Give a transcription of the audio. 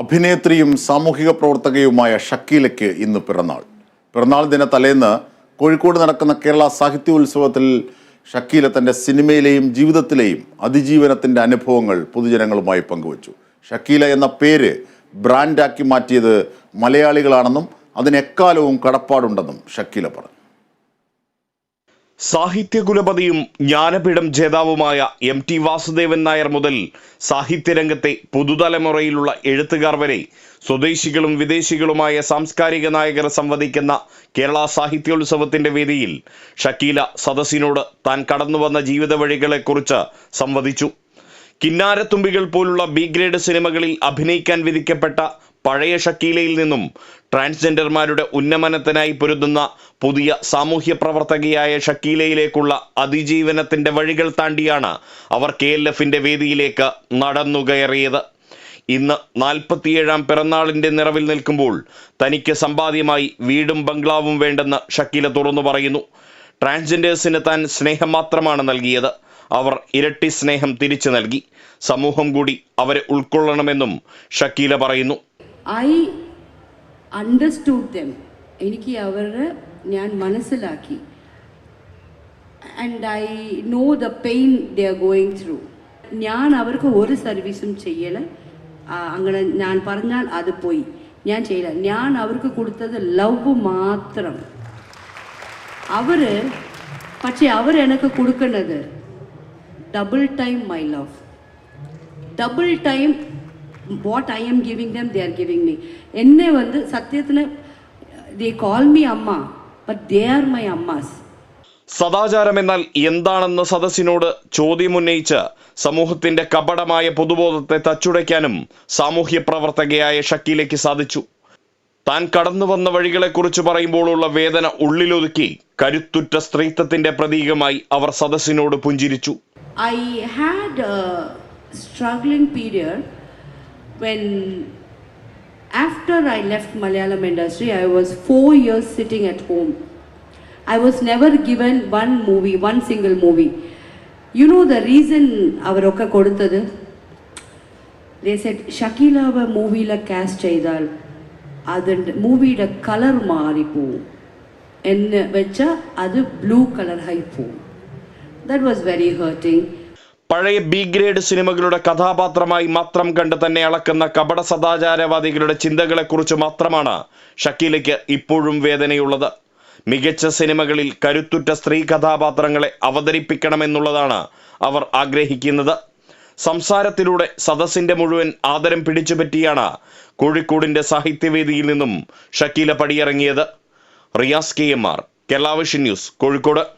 അഭിനേത്രിയും സാമൂഹിക പ്രവർത്തകയുമായ ഷക്കീലയ്ക്ക് ഇന്ന് പിറന്നാൾ. പിറന്നാൾ ദിന തലേന്ന് കോഴിക്കോട് നടക്കുന്ന കേരള സാഹിത്യോത്സവത്തിൽ ഷക്കീല തന്റെ സിനിമയിലെയും ജീവിതത്തിലെയും അതിജീവനത്തിന്റെ അനുഭവങ്ങൾ പൊതുജനങ്ങളുമായി പങ്കുവച്ചു. ഷക്കീല എന്ന പേര് ബ്രാൻഡാക്കി മാറ്റിയത് മലയാളികളാണെന്നും അതിനെക്കാലവും കടപ്പാടുണ്ടെന്നും ഷക്കീല പറഞ്ഞു. സാഹിത്യകുലപതിയും ജ്ഞാനപീഠം ജേതാവുമായ എം ടി വാസുദേവൻ നായർ മുതൽ സാഹിത്യരംഗത്തെ പുതുതലമുറയിലുള്ള എഴുത്തുകാർ വരെ സ്വദേശികളും വിദേശികളുമായ സാംസ്കാരിക നായകർ സംവദിക്കുന്ന കേരള സാഹിത്യോത്സവത്തിന്റെ വേദിയിൽ ഷക്കീല സദസ്സിനോട് താൻ കടന്നുവന്ന ജീവിത വഴികളെക്കുറിച്ച് സംവദിച്ചു. കിന്നാരത്തുമ്പികൾ പോലുള്ള ബി ഗ്രേഡ് സിനിമകളിൽ അഭിനയിക്കാൻ വിധിക്കപ്പെട്ട പഴയ ഷക്കീലയിൽ നിന്നും ട്രാൻസ്ജെൻഡർമാരുടെ ഉന്നമനത്തിനായി പൊരുതുന്ന പുതിയ സാമൂഹ്യ പ്രവർത്തകയായ ഷക്കീലയിലേക്കുള്ള അതിജീവനത്തിന്റെ വഴികൾ താണ്ടിയാണ് അവർ കെ എൽ എഫിന്റെ വേദിയിലേക്ക് നടന്നുകയറിയത് ഇന്ന് നാൽപ്പത്തിയേഴാം പിറന്നാളിന്റെ നിറവിൽ നിൽക്കുമ്പോൾ തനിക്ക് സമ്പാദ്യമായി വീടും ബംഗ്ലാവും വേണ്ടെന്ന് ഷക്കീല തുറന്നു പറയുന്നു. ട്രാൻസ്ജെൻഡേഴ്സിന് താൻ സ്നേഹം മാത്രമാണ് നൽകിയത്. അവർ ഇരട്ടി സ്നേഹം തിരിച്ചു നൽകി. സമൂഹം കൂടി അവരെ ഉൾക്കൊള്ളണമെന്നും ഷക്കീല പറയുന്നു. ഐ അണ്ടർസ്റ്റുഡ് ദം എനിക്ക് അവരെ ഞാൻ മനസ്സിലാക്കി and I know the pain they are going through ഞാൻ അവർക്ക് ഒരു സർവീസും ചെയ്യല അങ്ങനെ ഞാൻ പറഞ്ഞാൽ അത് പോയി ഞാൻ ചെയ്യില്ല ഞാൻ അവർക്ക് കൊടുത്തത് ലവ് മാത്രം അവര് പക്ഷേ അവർ എനിക്ക് കൊടുക്കുന്നത് double time my love double time what I'm giving them they are giving me എന്നെ വന്ന് സത്യത്തിന് ദേ കോൾ മീ അമ്മ ബട്ട് ദേ ആർ മൈ അമ്മാസ്. സദാചാരം എന്നാൽ എന്താണെന്ന് സദസ്സിനോട് ചോദ്യമുന്നയിച്ച് സമൂഹത്തിന്റെ കപടമായ പൊതുബോധത്തെ തച്ചുടയ്ക്കാനും സാമൂഹ്യ പ്രവർത്തകയായ ഷക്കീലയ്ക്ക് സാധിച്ചു. താൻ കടന്നു വന്ന വഴികളെക്കുറിച്ച് പറയുമ്പോഴുള്ള വേദന ഉള്ളിലൊതുക്കി കരുത്തുറ്റ സ്ത്രീത്വത്തിന്റെ പ്രതീകമായി അവർ സദസ്സിനോട് പുഞ്ചിരിച്ചു. I had struggling period. when after I left Malayalam industry, I was four years sitting at home. I was never given one movie, one single movie. You know the reason Avaroka Kodutadu? They said, Shakila movie la cast cheydal. அது மூவியோட colour மாறி போகும் என்ன வச்சா அது blue colour ஹை போகும் that was very hurting പഴയ ബി ഗ്രേഡ് സിനിമകളുടെ കഥാപാത്രമായി മാത്രം കണ്ട് തന്നെ അളക്കുന്ന കപട സദാചാരവാദികളുടെ ചിന്തകളെക്കുറിച്ച് മാത്രമാണ് ഷക്കീലയ്ക്ക് ഇപ്പോഴും വേദനയുള്ളത്. മികച്ച സിനിമകളിൽ കരുത്തുറ്റ സ്ത്രീ കഥാപാത്രങ്ങളെ അവതരിപ്പിക്കണമെന്നുള്ളതാണ് അവർ ആഗ്രഹിക്കുന്നത്. സംസാരത്തിലൂടെ സദസ്സിന്റെ മുഴുവൻ ആദരം പിടിച്ചുപറ്റിയാണ് കോഴിക്കോടിന്റെ സാഹിത്യവേദിയിൽ നിന്നും Shakeela പടിയിറങ്ങിയത്. Riyas K M R Keralavision news Kozhikode.